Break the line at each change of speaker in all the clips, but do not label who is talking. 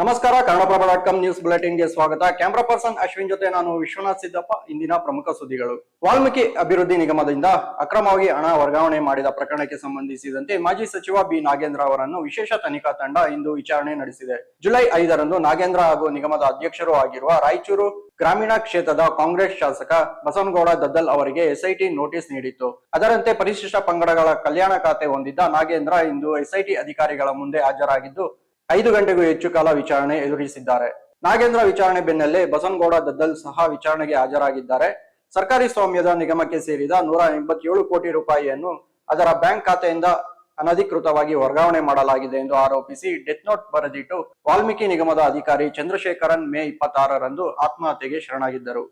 ನಮಸ್ಕಾರ Kannadaprabha dot com news ಬುಲೆಟಿನ್ಗೆ ಸ್ವಾಗತ. ಕ್ಯಾಮ್ರಾ ಪರ್ಸನ್ ಅಶ್ವಿನ್ ಜೊತೆ ನಾನು ವಿಶ್ವನಾಥ್ ಸಿದ್ದಪ್ಪ. ಇಂದಿನ ಪ್ರಮುಖ ಸುದ್ದಿಗಳು. ವಾಲ್ಮೀಕಿ ಅಭಿವೃದ್ಧಿ ನಿಗಮದಿಂದ ಅಕ್ರಮವಾಗಿ ಹಣ ವರ್ಗಾವಣೆ ಮಾಡಿದ ಪ್ರಕರಣಕ್ಕೆ ಸಂಬಂಧಿಸಿದಂತೆ ಮಾಜಿ ಸಚಿವ ಬಿ ನಾಗೇಂದ್ರ ಅವರನ್ನು ವಿಶೇಷ ತನಿಖಾ ತಂಡ ಇಂದು ವಿಚಾರಣೆ ನಡೆಸಿದೆ. ಜುಲೈ ಐದರಂದು ನಾಗೇಂದ್ರ ಹಾಗೂ ನಿಗಮದ ಅಧ್ಯಕ್ಷರು ಆಗಿರುವ ರಾಯಚೂರು ಗ್ರಾಮೀಣ ಕ್ಷೇತ್ರದ ಕಾಂಗ್ರೆಸ್ ಶಾಸಕ ಬಸವನಗೌಡ ದದ್ದಲ್ ಅವರಿಗೆ ಎಸ್ಐಟಿ ನೋಟಿಸ್ ನೀಡಿತ್ತು. ಅದರಂತೆ ಪರಿಶಿಷ್ಟ ಪಂಗಡಗಳ ಕಲ್ಯಾಣ ಖಾತೆ ಹೊಂದಿದ್ದ ನಾಗೇಂದ್ರ ಇಂದು ಎಸ್ಐಟಿ ಅಧಿಕಾರಿಗಳ ಮುಂದೆ ಹಾಜರಾಗಿದ್ದು ಐದು ಗಂಟೆಗೂ ಹೆಚ್ಚು ಕಾಲ ವಿಚಾರಣೆ ಎದುರಿಸಿದ್ದಾರೆ. ನಾಗೇಂದ್ರ ವಿಚಾರಣೆ ಬೆನ್ನಲ್ಲೇ ಬಸನ್ಗೌಡ ದದ್ದಲ್ ಸಹ ವಿಚಾರಣೆಗೆ ಹಾಜರಾಗಿದ್ದಾರೆ. ಸರ್ಕಾರಿ ಸ್ವಾಮ್ಯದ ನಿಗಮಕ್ಕೆ ಸೇರಿದ ನೂರ ಎಂಬತ್ತೇಳು ಕೋಟಿ ರೂಪಾಯಿಯನ್ನು ಅದರ ಬ್ಯಾಂಕ್ ಖಾತೆಯಿಂದ ಅನಧಿಕೃತವಾಗಿ ವರ್ಗಾವಣೆ ಮಾಡಲಾಗಿದೆ ಎಂದು ಆರೋಪಿಸಿ ಡೆತ್ ನೋಟ್ ಬರೆದಿಟ್ಟು ವಾಲ್ಮೀಕಿ ನಿಗಮದ ಅಧಿಕಾರಿ ಚಂದ್ರಶೇಖರನ್ ಮೇ ಇಪ್ಪತ್ತಾರರಂದು ಆತ್ಮಹತ್ಯೆಗೆ ಶರಣಾಗಿದ್ದರು.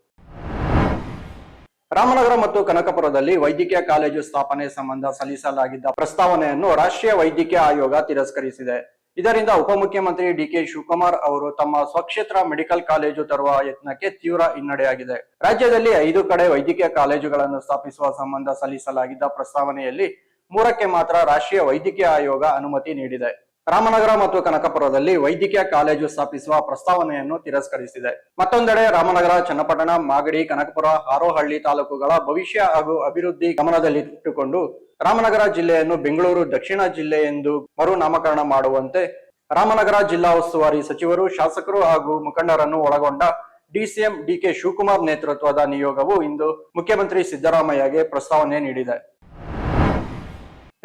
ರಾಮನಗರ ಮತ್ತು ಕನಕಪುರದಲ್ಲಿ ವೈದ್ಯಕೀಯ ಕಾಲೇಜು ಸ್ಥಾಪನೆ ಸಂಬಂಧ ಸಲ್ಲಿಸಲಾಗಿದ್ದ ಪ್ರಸ್ತಾವನೆಯನ್ನು ರಾಷ್ಟ್ರೀಯ ವೈದ್ಯಕೀಯ ಆಯೋಗ ತಿರಸ್ಕರಿಸಿದೆ. ಇದರಿಂದ ಉಪಮುಖ್ಯಮಂತ್ರಿ ಡಿಕೆ ಶಿವಕುಮಾರ್ ಅವರು ತಮ್ಮ ಸ್ವಕ್ಷೇತ್ರ ಮೆಡಿಕಲ್ ಕಾಲೇಜು ತರುವ ಯತ್ನಕ್ಕೆ ತೀವ್ರ ಹಿನ್ನಡೆಯಾಗಿದೆ. ರಾಜ್ಯದಲ್ಲಿ ಐದು ಕಡೆ ವೈದ್ಯಕೀಯ ಕಾಲೇಜುಗಳನ್ನು ಸ್ಥಾಪಿಸುವ ಸಂಬಂಧ ಸಲ್ಲಿಸಲಾಗಿದ್ದ ಪ್ರಸ್ತಾವನೆಯಲ್ಲಿ ಮೂರಕ್ಕೆ ಮಾತ್ರ ರಾಷ್ಟ್ರೀಯ ವೈದ್ಯಕೀಯ ಆಯೋಗ ಅನುಮತಿ ನೀಡಿದೆ. ರಾಮನಗರ ಮತ್ತು ಕನಕಪುರದಲ್ಲಿ ವೈದ್ಯಕೀಯ ಕಾಲೇಜು ಸ್ಥಾಪಿಸುವ ಪ್ರಸ್ತಾವನೆಯನ್ನು ತಿರಸ್ಕರಿಸಿದೆ. ಮತ್ತೊಂದೆಡೆ ರಾಮನಗರ, ಚನ್ನಪಟ್ಟಣ, ಮಾಗಡಿ, ಕನಕಪುರ ಹಾರೋಹಳ್ಳಿ ತಾಲೂಕುಗಳ ಭವಿಷ್ಯ ಹಾಗೂ ಅಭಿವೃದ್ಧಿ ಗಮನದಲ್ಲಿಟ್ಟುಕೊಂಡು ರಾಮನಗರ ಜಿಲ್ಲೆಯನ್ನು ಬೆಂಗಳೂರು ದಕ್ಷಿಣ ಜಿಲ್ಲೆ ಎಂದು ಮರು ನಾಮಕರಣ ಮಾಡುವಂತೆ ರಾಮನಗರ ಜಿಲ್ಲಾ ಉಸ್ತುವಾರಿ ಸಚಿವರು, ಶಾಸಕರು ಹಾಗೂ ಮುಖಂಡರನ್ನು ಒಳಗೊಂಡ ಡಿಸಿಎಂ ಡಿಕೆ ಶಿವಕುಮಾರ್ ನೇತೃತ್ವದ ನಿಯೋಗವು ಇಂದು ಮುಖ್ಯಮಂತ್ರಿ ಸಿದ್ದರಾಮಯ್ಯಗೆ ಪ್ರಸ್ತಾವನೆ ನೀಡಿದೆ.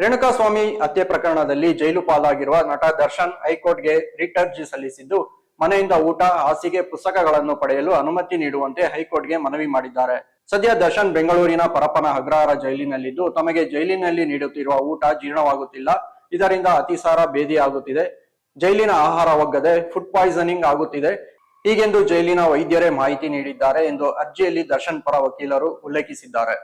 ರೇಣುಕಾಸ್ವಾಮಿ ಹತ್ಯೆ ಪ್ರಕರಣದಲ್ಲಿ ಜೈಲು ಪಾಲಾಗಿರುವ ನಟ ದರ್ಶನ್ ಹೈಕೋರ್ಟ್ಗೆ ರಿಟ್ ಅರ್ಜಿ ಸಲ್ಲಿಸಿದ್ದು, ಮನೆಯಿಂದ ಊಟ, ಹಾಸಿಗೆ, ಪುಸ್ತಕಗಳನ್ನು ಪಡೆಯಲು ಅನುಮತಿ ನೀಡುವಂತೆ ಹೈಕೋರ್ಟ್ಗೆ ಮನವಿ ಮಾಡಿದ್ದಾರೆ. ಸದ್ಯ ದರ್ಶನ್ ಬೆಂಗಳೂರಿನ ಪರಪ್ಪನ ಅಗ್ರಹಾರ ಜೈಲಿನಲ್ಲಿದ್ದು, ತಮಗೆ ಜೈಲಿನಲ್ಲಿ ನೀಡುತ್ತಿರುವ ಊಟ ಜೀರ್ಣವಾಗುತ್ತಿಲ್ಲ. ಇದರಿಂದ ಅತಿಸಾರ ಬೇದಿಯಾಗುತ್ತಿದೆ ಜೈಲಿನ ಆಹಾರ ಒಗ್ಗದೆ ಫುಡ್ ಪಾಯ್ಸನಿಂಗ್ ಆಗುತ್ತಿದೆ. ಹೀಗೆಂದು ಜೈಲಿನ ವೈದ್ಯರೇ ಮಾಹಿತಿ ನೀಡಿದ್ದಾರೆ ಎಂದು ಅರ್ಜಿಯಲ್ಲಿ ದರ್ಶನ್ ಪರ ವಕೀಲರು ಉಲ್ಲೇಖಿಸಿದ್ದಾರೆ.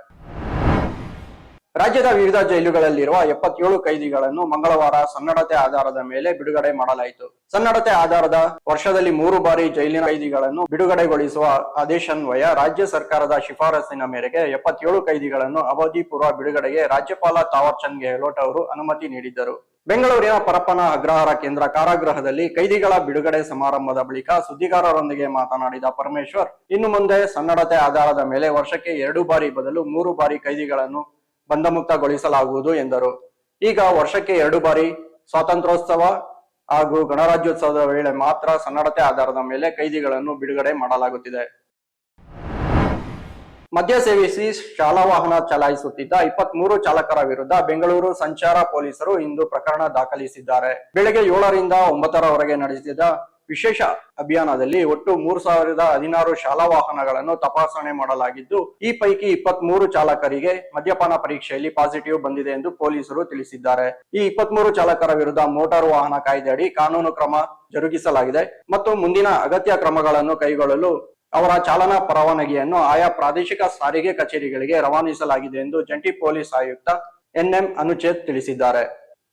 ರಾಜ್ಯದ ವಿವಿಧ ಜೈಲುಗಳಲ್ಲಿರುವ ಎಪ್ಪತ್ತೇಳು ಕೈದಿಗಳನ್ನು ಮಂಗಳವಾರ ಸನ್ನಡತೆ ಆಧಾರದ ಮೇಲೆ ಬಿಡುಗಡೆ ಮಾಡಲಾಯಿತು. ಸನ್ನಡತೆ ಆಧಾರದ ವರ್ಷದಲ್ಲಿ ಮೂರು ಬಾರಿ ಜೈಲಿನ ಕೈದಿಗಳನ್ನು ಬಿಡುಗಡೆಗೊಳಿಸುವ ಆದೇಶನ್ವಯ ರಾಜ್ಯ ಸರ್ಕಾರದ ಶಿಫಾರಸಿನ ಮೇರೆಗೆ ಎಪ್ಪತ್ತೇಳು ಕೈದಿಗಳನ್ನು ಅವಧಿ ಪೂರ್ವ ಬಿಡುಗಡೆಗೆ ರಾಜ್ಯಪಾಲ ತಾವರ್ ಚಂದ್ ಗೆಹ್ಲೋಟ್ ಅವರು ಅನುಮತಿ ನೀಡಿದ್ದರು. ಬೆಂಗಳೂರಿನ ಪರಪ್ಪನ ಅಗ್ರಹಾರ ಕೇಂದ್ರ ಕಾರಾಗೃಹದಲ್ಲಿ ಕೈದಿಗಳ ಬಿಡುಗಡೆ ಸಮಾರಂಭದ ಬಳಿಕ ಸುದ್ದಿಗಾರರೊಂದಿಗೆ ಮಾತನಾಡಿದ ಪರಮೇಶ್ವರ್, ಇನ್ನು ಮುಂದೆ ಸನ್ನಡತೆ ಆಧಾರದ ಮೇಲೆ ವರ್ಷಕ್ಕೆ ಎರಡು ಬಾರಿ ಬದಲು ಮೂರು ಬಾರಿ ಕೈದಿಗಳನ್ನು ಬಂಧಮುಕ್ತಗೊಳಿಸಲಾಗುವುದು ಎಂದರು. ಈಗ ವರ್ಷಕ್ಕೆ ಎರಡು ಬಾರಿ ಸ್ವಾತಂತ್ರ್ಯೋತ್ಸವ ಹಾಗೂ ಗಣರಾಜ್ಯೋತ್ಸವದ ವೇಳೆ ಮಾತ್ರ ಸನ್ನಡತೆ ಆಧಾರದ ಮೇಲೆ ಕೈದಿಗಳನ್ನು ಬಿಡುಗಡೆ ಮಾಡಲಾಗುತ್ತಿದೆ. ಮದ್ಯ ಸೇವಿಸಿ ಶಾಲಾ ವಾಹನ ಚಲಾಯಿಸುತ್ತಿದ್ದ ಇಪ್ಪತ್ತ್ ಮೂರು ಚಾಲಕರ ವಿರುದ್ಧ ಬೆಂಗಳೂರು ಸಂಚಾರ ಪೊಲೀಸರು ಇಂದು ಪ್ರಕರಣ ದಾಖಲಿಸಿದ್ದಾರೆ. ಬೆಳಗ್ಗೆ ಏಳರಿಂದ ಒಂಬತ್ತರವರೆಗೆ ನಡೆಸಿದ ವಿಶೇಷ ಅಭಿಯಾನದಲ್ಲಿ ಒಟ್ಟು ಮೂರು ಸಾವಿರದ ಹದಿನಾರು ಶಾಲಾ ವಾಹನಗಳನ್ನು ತಪಾಸಣೆ ಮಾಡಲಾಗಿದ್ದು, ಈ ಪೈಕಿ ಇಪ್ಪತ್ತ್ ಮೂರು ಚಾಲಕರಿಗೆ ಮದ್ಯಪಾನ ಪರೀಕ್ಷೆಯಲ್ಲಿ ಪಾಸಿಟಿವ್ ಬಂದಿದೆ ಎಂದು ಪೊಲೀಸರು ತಿಳಿಸಿದ್ದಾರೆ. ಈ ಇಪ್ಪತ್ತ್ ಮೂರು ಚಾಲಕರ ವಿರುದ್ಧ ಮೋಟಾರು ವಾಹನ ಕಾಯ್ದೆಯಡಿ ಕಾನೂನು ಕ್ರಮ ಜರುಗಿಸಲಾಗಿದೆ ಮತ್ತು ಮುಂದಿನ ಅಗತ್ಯ ಕ್ರಮಗಳನ್ನು ಕೈಗೊಳ್ಳಲು ಅವರ ಚಾಲನಾ ಪರವಾನಗಿಯನ್ನು ಆಯಾ ಪ್ರಾದೇಶಿಕ ಸಾರಿಗೆ ಕಚೇರಿಗಳಿಗೆ ರವಾನಿಸಲಾಗಿದೆ ಎಂದು ಜಂಟಿ ಪೊಲೀಸ್ ಆಯುಕ್ತ ಎನ್ಎಂ ಅನುಚೇತ್ ತಿಳಿಸಿದ್ದಾರೆ.